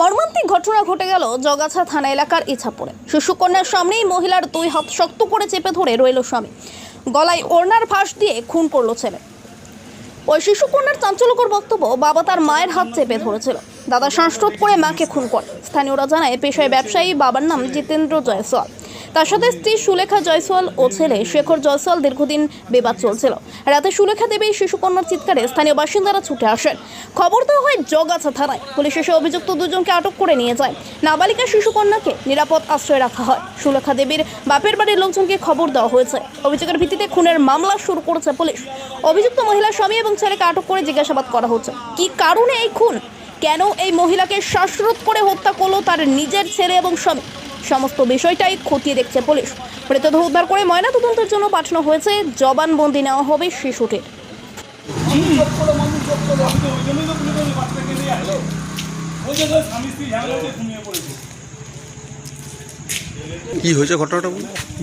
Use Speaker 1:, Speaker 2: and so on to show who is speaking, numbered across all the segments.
Speaker 1: মর্মান্তিক ঘটনা ঘটে গেল জগাছা থানা এলাকার ইছাপুরে। শিশুকন্যার সামনেই মহিলার দুই হাত শক্ত করে চেপে ধরে রইল স্বামী। গলায় ওড়নার ফাঁস দিয়ে খুন করল ছেলে। ওই শিশুকন্যার চাঞ্চল্যকর বক্তব্য বাবা তার মায়ের হাত চেপে ধরেছিল। দাদা শ্বাসরোধ করে মাকে খুন করে স্থানীয়রা জানায়, পেশায় ব্যবসায়ী বাবার নাম জিতেন্দ্র জয়সওয়াল। তার সাথে স্ত্রী সুলেখা জয়সওয়াল ও ছেলে শেখর জয়সওয়াল দীর্ঘদিন বিবাদ চলছিল। রাতে সুলেখা দেবী শিশুকন্যার চিৎকারে স্থানীয় বাসিন্দারা ছুটে আসেন। খবর দেওয়া হয় জগাছা থানায়। পুলিশ এসে অভিযুক্ত দুজনকে আটক করে নিয়ে যায়। নাবালিকা শিশুকন্যাকে নিরাপদ আশ্রয় রাখা হয়। সুলেখা দেবীর বাপের বাড়ির লোকজনকে খবর দেওয়া হয়েছে। অভিযোগের ভিত্তিতে খুনের মামলা শুরু করেছে পুলিশ। অভিযুক্ত মহিলা স্বামী এবং ছেলেকে আটক করে জিজ্ঞাসাবাদ করা হচ্ছে। কি কারণে এই খুন? কেন এই মহিলাকে শ্বাসরোধ করে হত্যা করল তার নিজের ছেলে এবং স্বামী? সমস্ত বিষয়টাই খতিয়ে দেখছে পুলিশ। মৃতদেহ উদ্ধার করে ময়নাতদন্তের জন্য পাঠানো হয়েছে। জবানবন্দি নেওয়া হবে শিশুটির।
Speaker 2: কি হয়েছে ঘটনাটা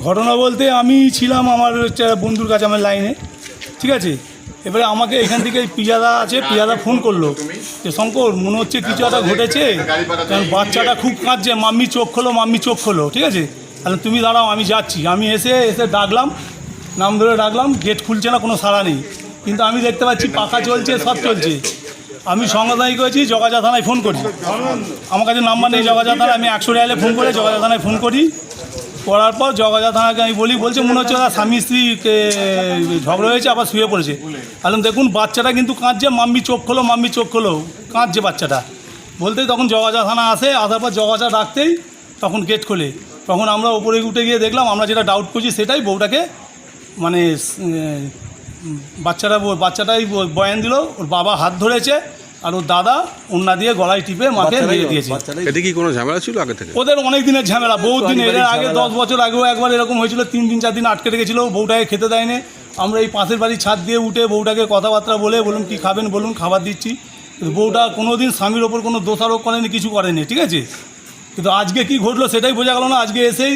Speaker 3: ঘটনা বলতে আমি ছিলাম আমার হচ্ছে বন্ধুর কাছে আমার লাইনে। ঠিক আছে? এবারে আমাকে এখান থেকে পিজাদা আছে পিজাদা ফোন করল। যে, শঙ্কর, মনে হচ্ছে কিছু একটা ঘটেছে? কারণ বাচ্চাটা খুব কাঁদছে, মাম্মি চোখ খোলো, মাম্মি চোখ খোলো, ঠিক আছে? তাহলে তুমি দাঁড়াও, আমি যাচ্ছি। আমি এসে এসে ডাকলাম, নাম ধরে ডাকলাম গেট খুলছে না, কোনো সাড়া নেই। কিন্তু আমি দেখতে পাচ্ছি পাখা চলছে, সব চলছে। আমি সংবাদায়ী করেছি, জগাজা থানায় ফোন করি। আমার কাছে নাম্বার নেই, জগাজা থানায়। আমি একশো রিয়ালে ফোন করে জগাজা থানায় ফোন করি। করার পর জগাজা থানাকে আমি বলি, বলছে, মনে হচ্ছে ওরা স্বামী স্ত্রীকে ঝগড়া হয়েছে, আবার শুয়ে পড়েছে। তাহলে দেখুন, বাচ্চাটা কিন্তু কাঁদছে, মাম্মি চোখ খোলো, মাম্মি চোখ খোলো, কাঁদছে বাচ্চাটা। বলতেই তখন জগাজা থানা আসে, আসার পর জগাজা ডাকতেই তখন গেট খোলে। তখন আমরা ওপরে উঠে গিয়ে দেখলাম, আমরা যেটা ডাউট করছি সেটাই বউটাকে মানে বাচ্চাটা, বাচ্চাটাই বয়ান দিল, ওর বাবা হাত ধরেছে আর ওর দাদা ওন্না দিয়ে গলায় টিপে মাকে মেরে দিয়েছে।
Speaker 2: এতে কি কোনো ঝামেলা ছিল আগে থেকে?
Speaker 3: ওদের অনেক দিনের ঝামেলা বহুত দিন এর আগে দশ বছর আগেও একবার এরকম হয়েছিল তিন দিন চার দিন আটকে রেখেছিল বউটাকে খেতে দেয়নি। আমরা এই পাশের বাড়ির ছাদ দিয়ে উঠে বউটাকে কথাবার্তা বলে বলুন কি খাবেন বলুন খাবার দিচ্ছি। কিন্তু বউটা কোনো দিন স্বামীর ওপর কোনো দোষারোপ করেনি কিছু করেনি ঠিক আছে? কিন্তু আজকে কি ঘটলো সেটাই বোঝা গেল না আজকে এসেই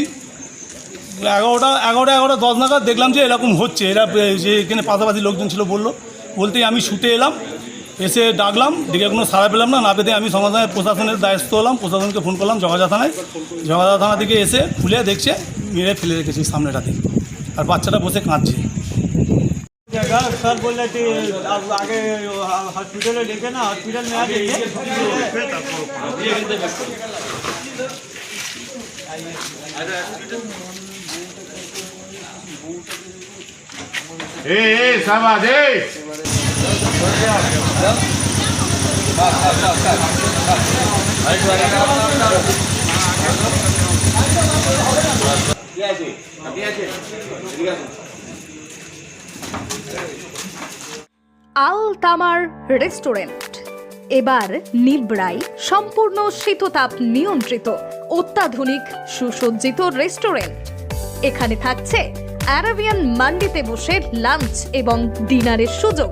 Speaker 3: এগারোটা এগারোটা এগারোটা দশ নাগাদ দেখলাম যে এরকম হচ্ছে। এরা যে এখানে পাশাপাশি লোকজন ছিল বলল বলতেই আমি ছুটে এলাম এসে ডাকলাম ডেকে কোনো সাড়া পেলাম না না পেতে আমি সমাজ প্রশাসনের দায়িত্ব হলাম, প্রশাসনকে ফোন করলাম জগাজা থানায়। জগাজা থানা থেকে এসে খুলে দেখছে, মেরে ফেলে রেখেছি সামনেটা থেকে আর বাচ্চাটা বসে কাঁদছে।
Speaker 4: স্যার বললে আগে হসপিটালে
Speaker 5: ডেকে না হসপিটাল এ
Speaker 6: আল তামার রেস্টুরেন্ট। এবার নিবড়াই সম্পূর্ণ শীততাপ নিয়ন্ত্রিত, অত্যাধুনিক, সুসজ্জিত রেস্টুরেন্ট। এখানে থাকছে অ্যারাবিয়ান মান্ডিতে বসে লাঞ্চ এবং ডিনারের সুযোগ।